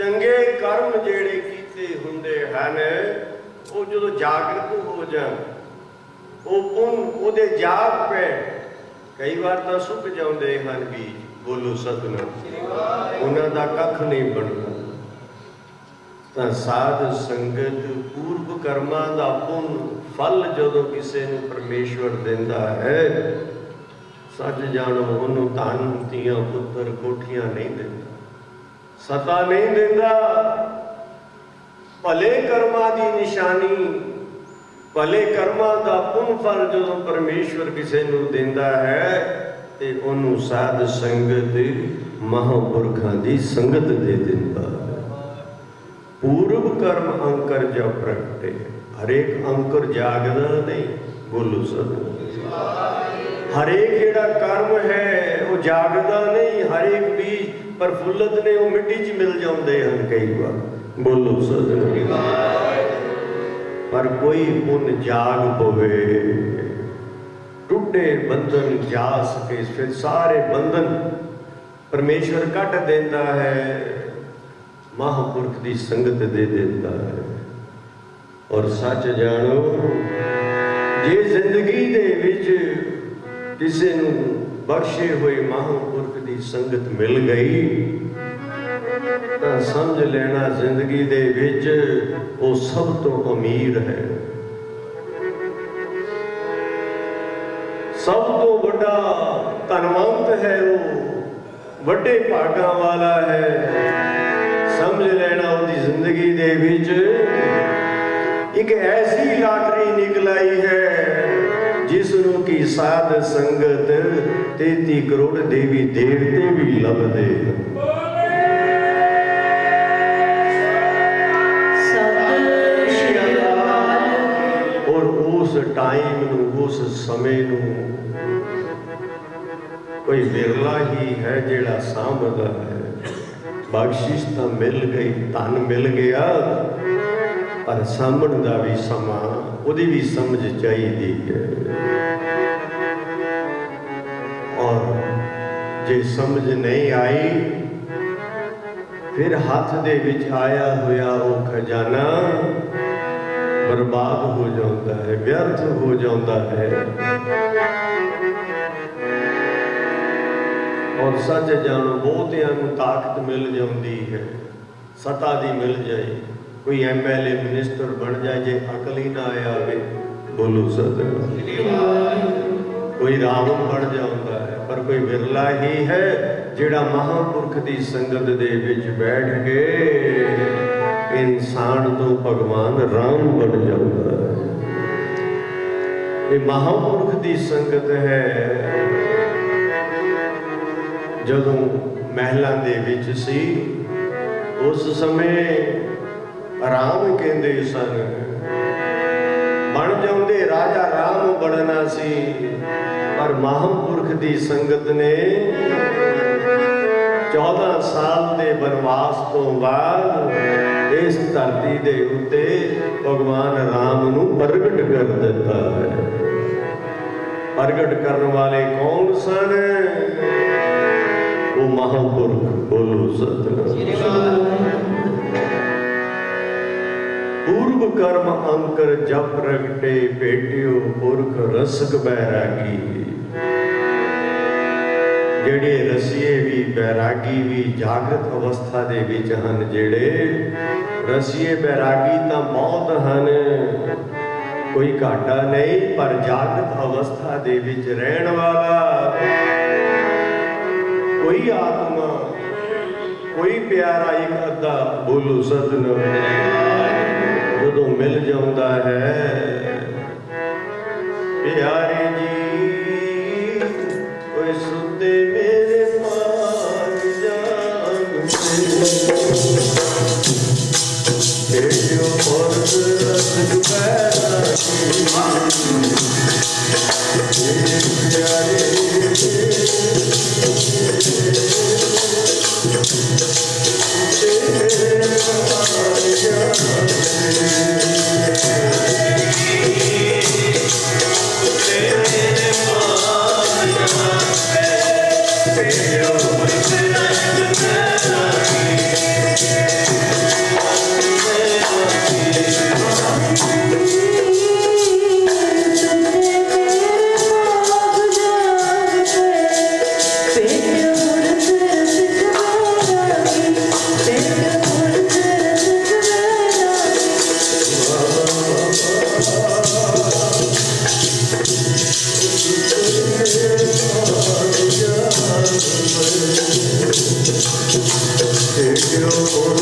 ਚੰਗੇ ਕਰਮ ਜਿਹੜੇ ਕੀਤੇ ਹੁੰਦੇ ਹਨ, ਉਹ ਜਦੋਂ ਜਾਗਰਤ ਹੋ ਜਾਣ, ਉਹ ਪੁੰਨ ਉਹਦੇ ਜਾਗ ਪੈ, ਕਈ ਵਾਰ ਤਾਂ ਸੁੱਕ ਜਾਂਦੇ ਹਨ ਬੀਜ ਬੋਲੋ ਸਤਨਾਮ। ਉਹਨਾਂ ਦਾ ਕੱਖ ਨਹੀਂ ਬਣਦਾ। ਤਾਂ ਸਾਧ ਸੰਗਤ ਪੂਰਵ ਕਰਮਾਂ ਦਾ ਪੁੰਨ, ਫਲ ਜਦੋਂ ਕਿਸੇ ਨੂੰ ਪਰਮੇਸ਼ਵਰ ਦਿੰਦਾ ਹੈ, ਸੱਚ ਜਾਣੋ ਉਹਨੂੰ ਧਨ, ਧੀਆਂ, ਪੁੱਤਰ, ਕੋਠੀਆਂ ਨਹੀਂ ਦਿੰਦਾ। ਸਤਾ ਨਹੀਂ ਦਿੰਦਾ। ਭਲੇ ਕਰਮਾਂ ਦੀ ਨਿਸ਼ਾਨੀ, ਭਲੇ ਕਰਮਾਂ ਦਾ ਪੁੰਨ ਫਲ ਜਦੋਂ ਪਰਮੇਸ਼ਵਰ ਕਿਸੇ ਨੂੰ ਦਿੰਦਾ ਹੈ, ਤੇ ਉਹਨੂੰ ਸਾਧ ਸੰਗਤ ਮਹਾਂਪੁਰਖਾਂ ਦੀ ਸੰਗਤ ਦੇ ਦਿੰਦਾ ਪੂਰਵ ਕਰਮ ਅੰਕਰ ਜਾ ਪ੍ਰਗਟੇ। ਹਰੇਕ ਅੰਕਰ ਜਾਗਦਾ ਨਹੀਂ, ਬੋਲੋ ਸਭ ਹਰੇਕ ਜਿਹੜਾ ਕਰਮ ਹੈ, ਉਹ ਜਾਗਦਾ ਨਹੀਂ, ਹਰੇਕ ਬੀਜ ਪ੍ਰਫੁੱਲਤ ਨੇ ਉਹ ਮਿੱਟੀ 'ਚ ਮਿਲ ਜਾਂਦੇ ਹਨ ਕਈ ਵਾਰ। ਬੋਲੋ ਸਤਿ ਪਰ ਕੋਈ ਪੁੰਨ ਜਾਗ ਪਵੇ। ਟੁੱਟੇ ਬੰਧਨ ਜਾ ਸਕੇ, ਫਿਰ ਸਾਰੇ ਬੰਧਨ ਪਰਮੇਸ਼ਵਰ ਕੱਟ ਦਿੰਦਾ ਹੈ, ਮਹਾਂਪੁਰਖ ਦੀ ਸੰਗਤ ਦੇ ਦਿੰਦਾ ਹੈ। ਔਰ ਸੱਚ ਜਾਣੋ, ਜੇ ਜ਼ਿੰਦਗੀ ਦੇ ਵਿੱਚ ਕਿਸੇ ਨੂੰ ਬਖਸ਼ੇ ਹੋਏ ਮਹਾਂਪੁਰਖ ਦੀ ਸੰਗਤ ਮਿਲ ਗਈ, ਤਾਂ ਸਮਝ ਲੈਣਾ ਜ਼ਿੰਦਗੀ ਦੇ ਵਿੱਚ ਉਹ ਸਭ ਤੋਂ ਅਮੀਰ ਹੈ। ਸਭ ਤੋਂ ਵੱਡਾ ਧਨਵੰਤ ਹੈ ਉਹ, ਵੱਡੇ ਭਾਗਾਂ ਵਾਲਾ ਹੈ। ਸਮਝ ਲੈਣਾ ਉਹਦੀ ਜ਼ਿੰਦਗੀ ਦੇ ਵਿੱਚ, ਇੱਕ ਐਸੀ ਲਾਟਰੀ ਨਿਕਲ ਆਈ ਹੈ ਜਿਸ ਸਾਧ ਸੰਗਤ 33 ਕਰੋੜ ਦੇਵੀ ਦੇਵਤੇ ਵੀ ਲੱਭਦੇ। ਔਰ ਉਸ ਟਾਈਮ ਨੂੰ, ਉਸ ਸਮੇਂ ਨੂੰ ਕੋਈ ਵਿਰਲਾ ਹੀ ਹੈ ਜਿਹੜਾ ਸਾਂਭਦਾ ਹੈ। ਬਖਸ਼ਿਸ਼ ਤਾਂ ਮਿਲ ਗਈ, ਧਨ ਮਿਲ ਗਿਆ, ਪਰ ਸਾਂਭਣ ਦਾ ਵੀ ਸਮਾਂ, ਉਹਦੀ ਵੀ ਸਮਝ ਚਾਹੀਦੀ ਹੈ। ਔਰ ਜੇ ਸਮਝ ਨਹੀਂ ਆਈ ਫਿਰ ਹੱਥ ਦੇ ਵਿੱਚ ਆਇਆ ਹੋਇਆ ਉਹ ਖਜ਼ਾਨਾ ਬਰਬਾਦ ਹੋ ਜਾਂਦਾ ਹੈ ਵਿਅਰਥ ਹੋ ਜਾਂਦਾ ਹੈ। ਔਰ ਸੱਚ ਜਾਣੋ ਬਹੁਤਿਆਂ ਨੂੰ ਤਾਕਤ ਮਿਲ ਜਾਂਦੀ ਹੈ ਸਤਾ ਦੀ ਮਿਲ ਜਾਏ ਕੋਈ ਐਮਐਲਏ ਮਿਨਿਸਟਰ ਬਣ ਜਾਏ ਜੇ ਅਕਲ ਹੀ ਨਾ ਆਵੇ ਬੋਲੋ ਸਤਿ ਕੋਈ ਰਾਵਣ ਬਣ ਜਾਂਦਾ ਪਰ ਕੋਈ ਵਿਰਲਾ ਹੀ ਹੈ ਜਿਹੜਾ ਮਹਾਂਪੁਰਖ ਦੀ ਸੰਗਤ ਦੇ ਵਿੱਚ ਬੈਠ ਕੇ ਇਨਸਾਨ ਤੋਂ ਭਗਵਾਨ ਰਾਮ ਬਣ ਜਾਂਦਾ ਹੈ। ਇਹ ਮਹਾਂਪੁਰਖ ਦੀ ਸੰਗਤ ਹੈ। ਜਦੋਂ ਮਹਿਲਾਂ ਦੇ ਵਿੱਚ ਸੀ, ਉਸ ਸਮੇਂ ਰਾਮ ਕਹਿੰਦੇ ਸਨ, ਬਣ ਜਾਂਦੇ ਰਾਜਾ ਰਾਮ ਬਣਨਾ ਸੀ। ਪਰ ਮਹਾਂਪੁਰਖ ਦੀ ਸੰਗਤ ਨੇ 14 ਸਾਲ ਦੇ ਬਨਵਾਸ ਤੋਂ ਬਾਅਦ ਇਸ ਧਰਤੀ ਦੇ ਉੱਤੇ ਭਗਵਾਨ ਰਾਮ ਨੂੰ ਪ੍ਰਗਟ ਕਰ ਦਿੱਤਾ ਹੈ। ਪ੍ਰਗਟ ਕਰਨ ਵਾਲੇ ਕੌਣ ਸਨ? ਉਹ ਮਹਾਂਪੁਰਖ ਬੋਲੋ ਸਤਿਨਾਮ ਪੂਰਬ ਕਰਮ ਅੰਕਰ ਜਪ ਪ੍ਰਗਟੇ ਭੇਟਿਓ ਪੁਰਖ ਰਸਕ ਬੈਰਾਗੀ। ਜਿਹੜੇ ਰਸੀਏ ਵੀ ਬੈਰਾਗੀ ਵੀ ਜਾਗਰਤ ਅਵਸਥਾ ਦੇ ਵਿੱਚ ਹਨ ਜਿਹੜੇ, ਰਸੀਏ ਬੈਰਾਗੀ ਤਾਂ ਬਹੁਤ ਹਨ। ਕੋਈ ਘਾਟਾ ਨਹੀਂ, ਪਰ ਜਾਗਰਤ ਅਵਸਥਾ ਦੇ ਵਿੱਚ ਰਹਿਣ ਵਾਲਾ ਕੋਈ ਆਤਮਾ, ਕੋਈ ਪਿਆਰਾ ਇੱਕ ਅੱਧਾ ਬੋਲੋ ਸਤਨਾਮ। ਜਦੋਂ ਮਿਲ ਜਾਂਦਾ ਹੈ ਪਿਆਰੇ ਜੀ Thank you.